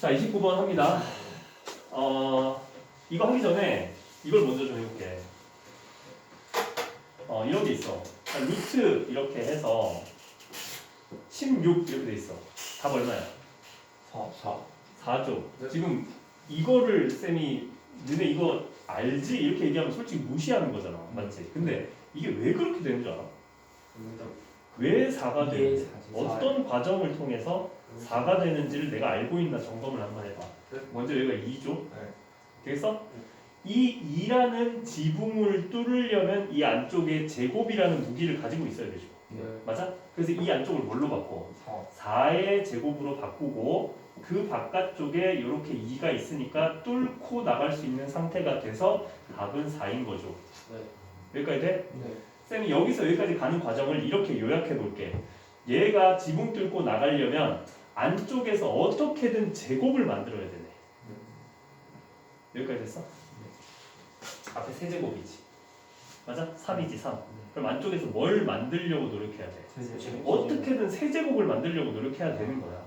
자, 29번 합니다. 어, 이거 하기 전에 이걸 먼저 좀 해볼게. 어, 이런 게 있어. 자, 루트 이렇게 해서 16 이렇게 돼 있어. 답 얼마야? 4 4 4죠. 네. 지금 이거를 쌤이 너네 이거 알지? 이렇게 얘기하면 솔직히 무시하는 거잖아. 맞지? 근데 이게 왜 그렇게 되는 줄 알아? 왜 4가 이게 되는지. 어떤 과정을 통해서 4가 되는지를 내가 알고 있나 점검을 한번 해봐. 네. 먼저 여기가 2죠? 네. 되겠어? 이 2라는 지붕을 뚫으려면 이 안쪽에 제곱이라는 무기를 가지고 있어야 되죠. 네. 맞아? 그래서 이 안쪽을 뭘로 바꿔? 4 4의 제곱으로 바꾸고 그 바깥쪽에 이렇게 2가 있으니까 뚫고 나갈 수 있는 상태가 돼서 답은 4인 거죠. 네. 여기까지 돼? 네. 쌤이 여기서 여기까지 가는 과정을 이렇게 요약해 볼게. 얘가 지붕 뚫고 나가려면 안쪽에서 어떻게든 제곱을 만들어야 되네. 여기까지 됐어? 앞에 세 제곱이지. 맞아? 3이지 3. 그럼 안쪽에서 뭘 만들려고 노력해야 돼? 어떻게든 세 제곱을 만들려고 노력해야 되는 거야.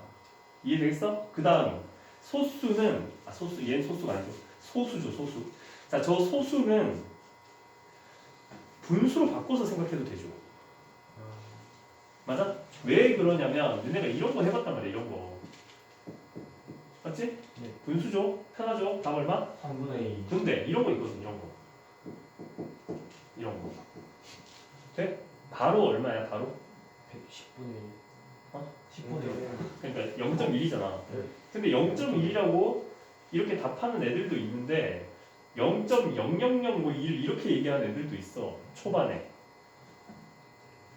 이해되겠어? 그 다음 소수는 아 소수 얘는 소수가 아니고 소수죠 소수. 자 저 소수는 분수로 바꿔서 생각해도 되죠. 왜 그러냐면 너네가 이런 거 해봤단 말이야 이런 거. 맞지? 네. 분수죠. 편하죠. 답 얼마? 3분의 2 근데 이런 거 있거든 이런 거. 이런 거. 돼? 바로 얼마야 바로? 110분의 1 어? 10분의 1 그러니까 0.1이잖아. 네. 근데 0.1이라고 이렇게 답하는 애들도 있는데 0.000뭐 이렇게 얘기하는 애들도 있어. 초반에.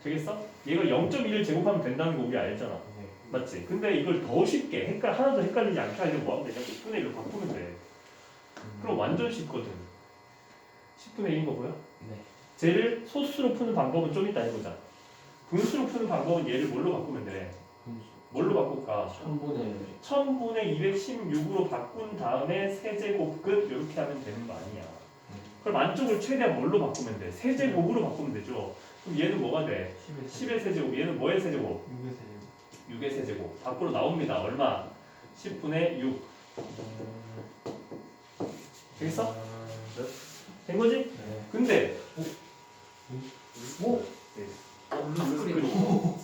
되겠어? 얘가 0.1을 제곱하면 된다는 거 우리 알잖아. 네. 맞지? 근데 이걸 더 쉽게 헷갈 하나도 헷갈리지 않게 하려고 뭐 하면 되냐? 10분의 1로 바꾸면 돼. 그럼 완전 쉽거든. 10분의 1인 거 보여? 네. 쟤를 소수로 푸는 방법은 좀 이따 해보자. 분수로 푸는 방법은 얘를 뭘로 바꾸면 돼? 분수 뭘로 바꿀까? 1000분의 1000분의 216으로 바꾼 다음에 세제곱 끝 이렇게 하면 되는 거 아니야. 그럼 안쪽을 최대한 뭘로 바꾸면 돼? 세제곱으로 바꾸면 되죠. 그럼 얘는 뭐가 돼? 10의 세제곱. 얘는 뭐의 세제곱? 6의 세제곱. 6의 세제곱. 밖으로 나옵니다. 얼마? 10분의 6. 되겠어? 된 거지? 네. 근데 뭐? 오? 네. 어, 오?